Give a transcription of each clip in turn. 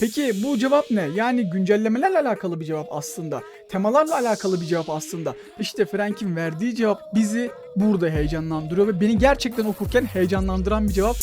Peki bu cevap ne? Yani güncellemelerle alakalı bir cevap aslında. Temalarla alakalı bir cevap aslında. İşte Frank'in verdiği cevap bizi burada heyecanlandırıyor ve beni gerçekten okurken heyecanlandıran bir cevap.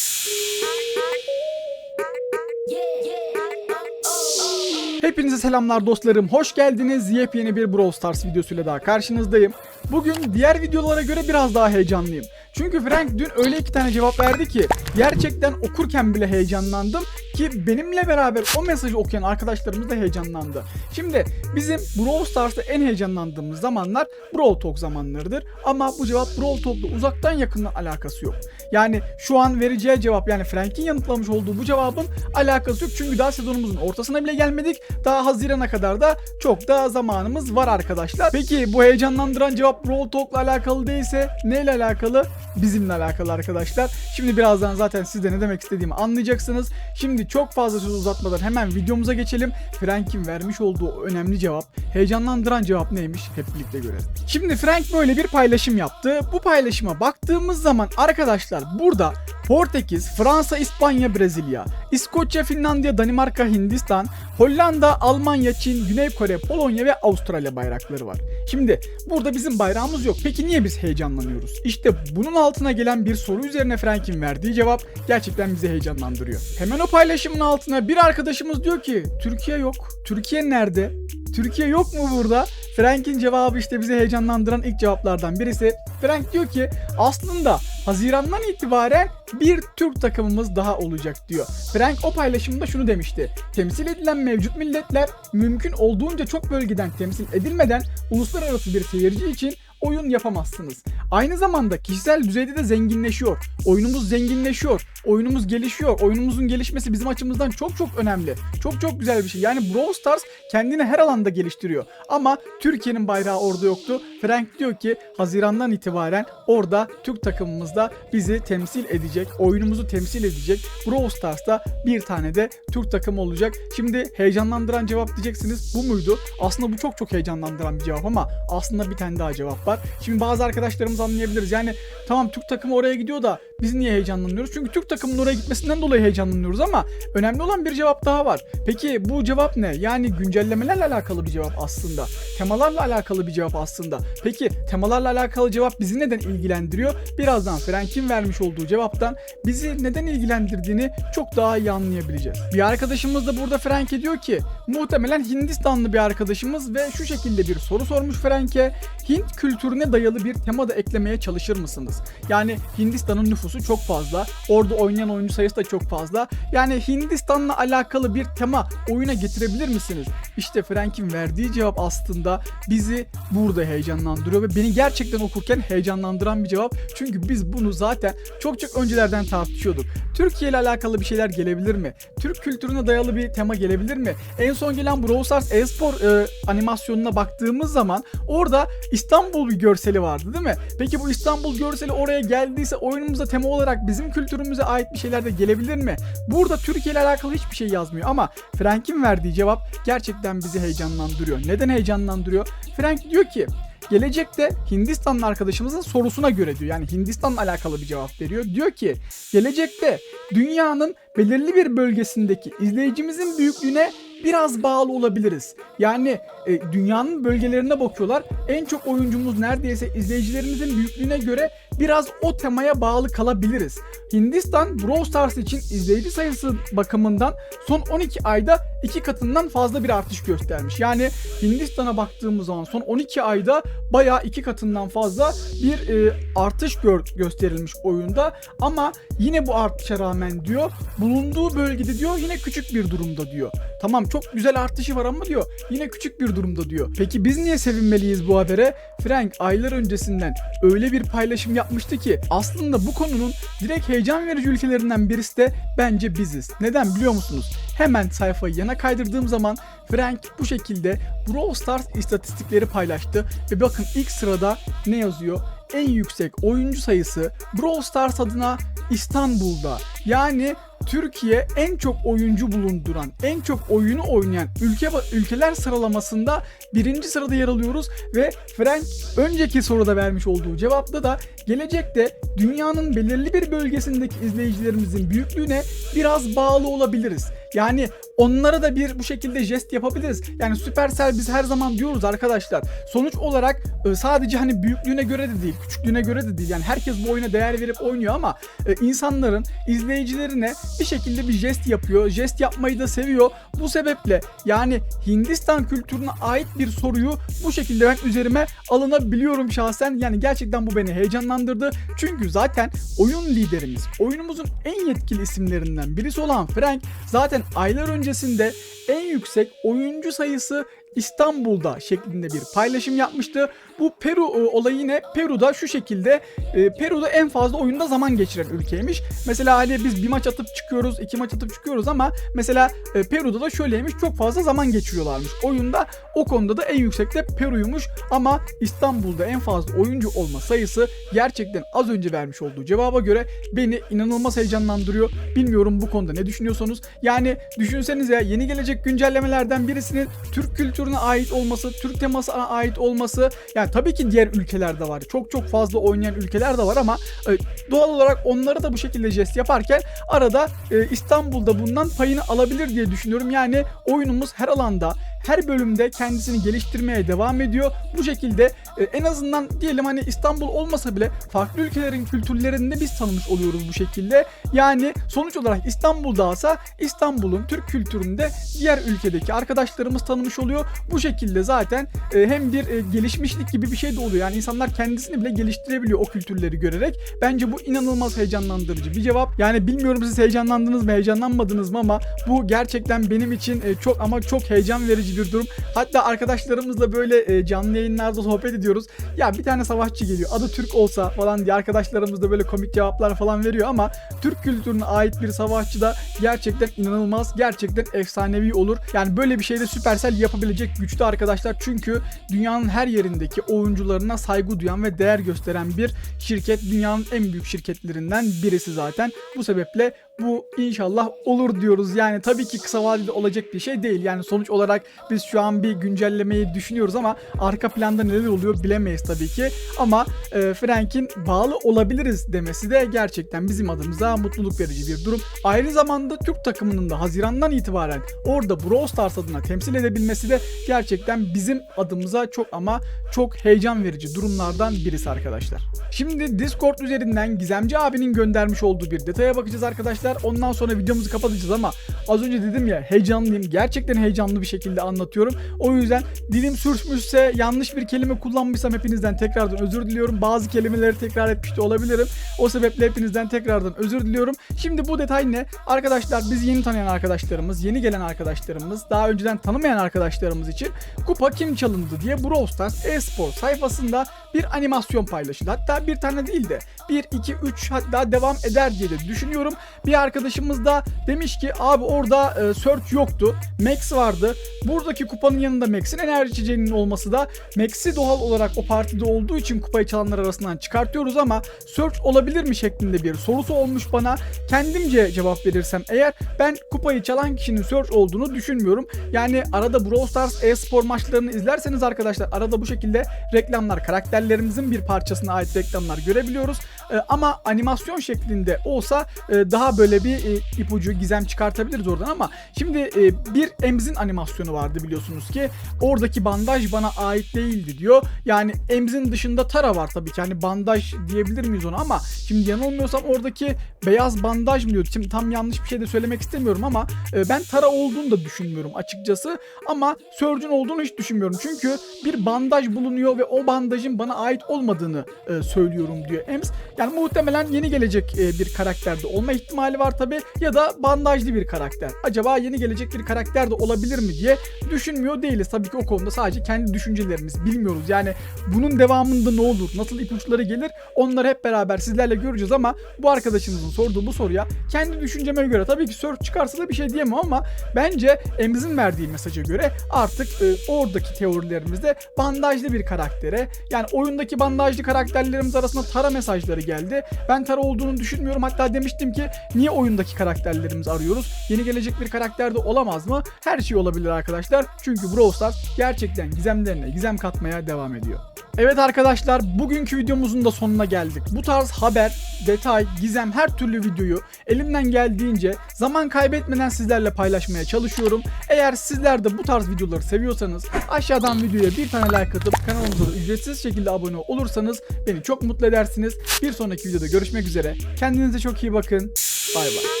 Hepinize selamlar dostlarım. Hoş geldiniz. Yepyeni bir Brawl Stars videosuyla daha karşınızdayım. Bugün diğer videolara göre biraz daha heyecanlıyım. Çünkü Frank dün öyle iki tane cevap verdi ki gerçekten okurken bile heyecanlandım ki benimle beraber o mesajı okuyan arkadaşlarımız da heyecanlandı. Şimdi bizim Brawl Stars'ta en heyecanlandığımız zamanlar Brawl Talk zamanlarıdır. Ama bu cevap Brawl Talk'la uzaktan yakından alakası yok. Yani şu an vereceği cevap yani Frank'in yanıtlamış olduğu bu cevabın alakası yok. Çünkü daha sezonumuzun ortasına bile gelmedik. Daha Haziran'a kadar da çok da zamanımız var arkadaşlar. Peki bu heyecanlandıran cevap Brawl Talk'la alakalı değilse neyle alakalı? Bizimle alakalı arkadaşlar. Şimdi birazdan zaten siz de ne demek istediğimi anlayacaksınız. Şimdi çok fazla söz uzatmadan hemen videomuza geçelim. Frank'in vermiş olduğu önemli cevap, heyecanlandıran cevap neymiş hep birlikte görelim. Şimdi Frank böyle bir paylaşım yaptı. Bu paylaşıma baktığımız zaman arkadaşlar burada Portekiz, Fransa, İspanya, Brezilya, İskoçya, Finlandiya, Danimarka, Hindistan, Hollanda, Almanya, Çin, Güney Kore, Polonya ve Avustralya bayrakları var. Şimdi burada bizim bayrağımız yok. Peki niye biz heyecanlanıyoruz? İşte bunun altına gelen bir soru üzerine Frank'in verdiği cevap gerçekten bizi heyecanlandırıyor. Hemen o paylaşımın altına bir arkadaşımız diyor ki Türkiye yok. Türkiye nerede? Türkiye yok mu burada? Frank'in cevabı işte bizi heyecanlandıran ilk cevaplardan birisi. Frank diyor ki aslında Haziran'dan itibaren bir Türk takımımız daha olacak diyor. Frank o paylaşımda şunu demişti. Temsil edilen mevcut milletler mümkün olduğunca çok bölgeden temsil edilmeden uluslararası bir seyirci için oyun yapamazsınız. Aynı zamanda kişisel düzeyde de zenginleşiyor. Oyunumuz zenginleşiyor. Oyunumuz gelişiyor. Oyunumuzun gelişmesi bizim açımızdan çok çok önemli. Çok çok güzel bir şey. Yani Brawl Stars kendini her alanda geliştiriyor. Ama Türkiye'nin bayrağı orada yoktu. Frank diyor ki Haziran'dan itibaren orada Türk takımımız da bizi temsil edecek. Oyunumuzu temsil edecek. Brawl Stars'ta bir tane de Türk takımı olacak. Şimdi heyecanlandıran cevap diyeceksiniz. Bu muydu? Aslında bu çok çok heyecanlandıran bir cevap ama aslında bir tane daha cevap var. Şimdi bazı arkadaşlarımız anlayabiliriz. Yani tamam Türk takımı oraya gidiyor da biz niye heyecanlanıyoruz? Çünkü Türk takımının oraya gitmesinden dolayı heyecanlanıyoruz ama önemli olan bir cevap daha var. Peki bu cevap ne? Yani güncellemelerle alakalı bir cevap aslında. Temalarla alakalı bir cevap aslında. Peki temalarla alakalı cevap bizi neden ilgilendiriyor? Birazdan Frank'in vermiş olduğu cevaptan bizi neden ilgilendirdiğini çok daha iyi anlayabileceğiz. Bir arkadaşımız da burada Frank'e diyor ki muhtemelen Hindistanlı bir arkadaşımız ve şu şekilde bir soru sormuş Frank'e. Hint kültürüne dayalı bir tema da eklemeye çalışır mısınız? Yani Hindistan'ın nüfusu çok fazla. Orada oynayan oyuncu sayısı da çok fazla. Yani Hindistan'la alakalı bir tema oyuna getirebilir misiniz? İşte Frank'in verdiği cevap aslında bizi burada heyecanlandırıyor ve beni gerçekten okurken heyecanlandıran bir cevap. Çünkü biz bunu zaten çok çok öncelerden tartışıyorduk. Türkiye ile alakalı bir şeyler gelebilir mi? Türk kültürüne dayalı bir tema gelebilir mi? En son gelen Brawl Stars e-spor e, animasyonuna baktığımız zaman orada İstanbul bir görseli vardı değil mi? Peki bu İstanbul görseli oraya geldiyse oyunumuza tema olarak bizim kültürümüze ait bir şeyler de gelebilir mi? Burada Türkiye ile alakalı hiçbir şey yazmıyor ama Frank'in verdiği cevap gerçekten bizi heyecanlandırıyor. Neden heyecanlandırıyor? Frank diyor ki Gelecekte Hindistanlı arkadaşımızın sorusuna göre diyor. Yani Hindistan'la alakalı bir cevap veriyor. Diyor ki gelecekte dünyanın belirli bir bölgesindeki izleyicimizin büyüklüğüne biraz bağlı olabiliriz. Yani e, dünyanın bölgelerine bakıyorlar. En çok oyuncumuz neredeyse izleyicilerimizin büyüklüğüne göre biraz o temaya bağlı kalabiliriz. Hindistan Brawl Stars için izleyici sayısı bakımından son 12 ayda iki katından fazla bir artış göstermiş. Yani Hindistan'a baktığımız zaman son 12 ayda bayağı iki katından fazla bir e, artış gör, gösterilmiş oyunda. Ama yine bu artışa rağmen diyor bulunduğu bölgede diyor yine küçük bir durumda diyor. Tamam çok güzel artışı var ama diyor yine küçük bir durumda diyor. Peki biz niye sevinmeliyiz bu habere? Frank aylar öncesinden öyle bir paylaşım yapmıştı ki aslında bu konunun direkt heyecan verici ülkelerinden birisi de bence biziz. Neden biliyor musunuz? Hemen sayfayı yana kaydırdığım zaman Frank bu şekilde Brawl Stars istatistikleri paylaştı ve bakın ilk sırada ne yazıyor? En yüksek oyuncu sayısı Brawl Stars adına İstanbul'da. Yani Türkiye en çok oyuncu bulunduran, en çok oyunu oynayan ülke ülkeler sıralamasında birinci sırada yer alıyoruz ve Frank önceki soruda vermiş olduğu cevapta da gelecekte dünyanın belirli bir bölgesindeki izleyicilerimizin büyüklüğüne biraz bağlı olabiliriz. Yani onlara da bir bu şekilde jest yapabiliriz. Yani Supercell biz her zaman diyoruz arkadaşlar. Sonuç olarak e, sadece hani büyüklüğüne göre de değil, küçüklüğüne göre de değil. Yani herkes bu oyuna değer verip oynuyor ama e, insanların izleyicilerine bir şekilde bir jest yapıyor. Jest yapmayı da seviyor. Bu sebeple yani Hindistan kültürüne ait bir soruyu bu şekilde ben üzerime alınabiliyorum şahsen. Yani gerçekten bu beni heyecanlandırdı. Çünkü zaten oyun liderimiz, oyunumuzun en yetkili isimlerinden birisi olan Frank zaten aylar öncesinde en yüksek oyuncu sayısı İstanbul'da şeklinde bir paylaşım yapmıştı. Bu Peru e, olayı yine Peru'da şu şekilde e, Peru'da en fazla oyunda zaman geçiren ülkeymiş. Mesela hani biz bir maç atıp çıkıyoruz, iki maç atıp çıkıyoruz ama mesela e, Peru'da da şöyleymiş çok fazla zaman geçiriyorlarmış. Oyunda o konuda da en yüksek de Peru'ymuş ama İstanbul'da en fazla oyuncu olma sayısı gerçekten az önce vermiş olduğu cevaba göre beni inanılmaz heyecanlandırıyor. Bilmiyorum bu konuda ne düşünüyorsunuz? Yani düşünsenize yeni gelecek güncellemelerden birisinin Türk kültürüne ait olması, Türk temasına ait olması yani tabii ki diğer ülkelerde var. Çok çok fazla oynayan ülkeler de var ama e, doğal olarak onları da bu şekilde jest yaparken arada e, İstanbul'da bundan payını alabilir diye düşünüyorum. Yani oyunumuz her alanda her bölümde kendisini geliştirmeye devam ediyor. Bu şekilde e, en azından diyelim hani İstanbul olmasa bile farklı ülkelerin kültürlerini de biz tanımış oluyoruz bu şekilde. Yani sonuç olarak İstanbul'da olsa İstanbul'un Türk kültüründe diğer ülkedeki arkadaşlarımız tanımış oluyor. Bu şekilde zaten e, hem bir e, gelişmişlik gibi bir şey de oluyor. Yani insanlar kendisini bile geliştirebiliyor o kültürleri görerek. Bence bu inanılmaz heyecanlandırıcı bir cevap. Yani bilmiyorum siz heyecanlandınız mı, heyecanlanmadınız mı ama bu gerçekten benim için e, çok ama çok heyecan verici bir durum. Hatta arkadaşlarımızla böyle e, canlı yayınlarda sohbet ediyoruz. Ya bir tane savaşçı geliyor. Adı Türk olsa falan diye arkadaşlarımız da böyle komik cevaplar falan veriyor ama Türk kültürüne ait bir savaşçı da gerçekten inanılmaz, gerçekten efsanevi olur. Yani böyle bir şeyde Supercell yapabilecek güçlü arkadaşlar. Çünkü dünyanın her yerindeki oyuncularına saygı duyan ve değer gösteren bir şirket. Dünyanın en büyük şirketlerinden birisi zaten. Bu sebeple bu inşallah olur diyoruz. Yani tabii ki kısa vadede olacak bir şey değil. Yani sonuç olarak biz şu an bir güncellemeyi düşünüyoruz ama arka planda neler oluyor bilemeyiz tabii ki. Ama e, Frank'in bağlı olabiliriz demesi de gerçekten bizim adımıza mutluluk verici bir durum. Aynı zamanda Türk takımının da Haziran'dan itibaren orada Brawl Stars adına temsil edebilmesi de gerçekten bizim adımıza çok ama çok heyecan verici durumlardan birisi arkadaşlar. Şimdi Discord üzerinden Gizemci abinin göndermiş olduğu bir detaya bakacağız arkadaşlar. Ondan sonra videomuzu kapatacağız ama az önce dedim ya heyecanlıyım. Gerçekten heyecanlı bir şekilde anlatıyorum. O yüzden dilim sürçmüşse yanlış bir kelime kullanmışsam hepinizden tekrardan özür diliyorum. Bazı kelimeleri tekrar etmiş de olabilirim. O sebeple hepinizden tekrardan özür diliyorum. Şimdi bu detay ne? Arkadaşlar biz yeni tanıyan arkadaşlarımız, yeni gelen arkadaşlarımız, daha önceden tanımayan arkadaşlarımız için kupa kim çalındı diye Brawl Stars e-spor sayfasında bir animasyon paylaşıldı. Hatta bir tane değil de 1, 2, 3 hatta devam eder diye de düşünüyorum. Bir arkadaşımız da demiş ki abi orada e, search yoktu. Max vardı. Buradaki kupanın yanında Max'in enerji içeceğinin olması da Max'i doğal olarak o partide olduğu için kupayı çalanlar arasından çıkartıyoruz ama search olabilir mi şeklinde bir sorusu olmuş bana. Kendimce cevap verirsem eğer ben kupayı çalan kişinin search olduğunu düşünmüyorum. Yani arada Brawl Stars e-spor maçlarını izlerseniz arkadaşlar arada bu şekilde reklamlar karakterlerimizin bir parçasına ait reklamlar görebiliyoruz. Ee, ama animasyon şeklinde olsa e, daha böyle bir e, ipucu gizem çıkartabiliriz oradan ama şimdi e, bir Emz'in animasyonu vardı biliyorsunuz ki oradaki bandaj bana ait değildi diyor. Yani Emz'in dışında Tara var tabii ki hani bandaj diyebilir miyiz ona ama şimdi yanılmıyorsam oradaki beyaz bandaj mı diyordu. Şimdi tam yanlış bir şey de söylemek istemiyorum ama e, ben Tara olduğunu da düşünmüyorum açıkçası ama Surge'un olduğunu hiç düşünmüyorum. Çünkü bir bandaj bulunuyor ve o bandajın bana ait olmadığını e, söylüyorum diyor Ems. Yani muhtemelen yeni gelecek e, bir karakterde olma ihtimali var tabi ya da bandajlı bir karakter. Acaba yeni gelecek bir karakter de olabilir mi diye düşünmüyor değiliz. Tabii ki o konuda sadece kendi düşüncelerimiz bilmiyoruz. Yani bunun devamında ne olur, nasıl ipuçları gelir onları hep beraber sizlerle göreceğiz ama bu arkadaşımızın sorduğu bu soruya kendi düşünceme göre tabii ki search çıkarsa da bir şey diyemem ama bence Emz'in verdiği mesaja göre artık e, oradaki teorilerimizde bandajlı bir karaktere yani oyundaki bandajlı karakterlerimiz arasında tara mesajları geldi. Ben Tara olduğunu düşünmüyorum. Hatta demiştim ki niye oyundaki karakterlerimizi arıyoruz? Yeni gelecek bir karakter de olamaz mı? Her şey olabilir arkadaşlar. Çünkü Brawl Stars gerçekten gizemlerine gizem katmaya devam ediyor. Evet arkadaşlar bugünkü videomuzun da sonuna geldik. Bu tarz haber, detay, gizem her türlü videoyu elimden geldiğince zaman kaybetmeden sizlerle paylaşmaya çalışıyorum. Eğer sizler de bu tarz videoları seviyorsanız aşağıdan videoya bir tane like atıp kanalımıza da ücretsiz şekilde abone olursanız beni çok mutlu edersiniz. Bir sonraki videoda görüşmek üzere. Kendinize çok iyi bakın. 拜拜。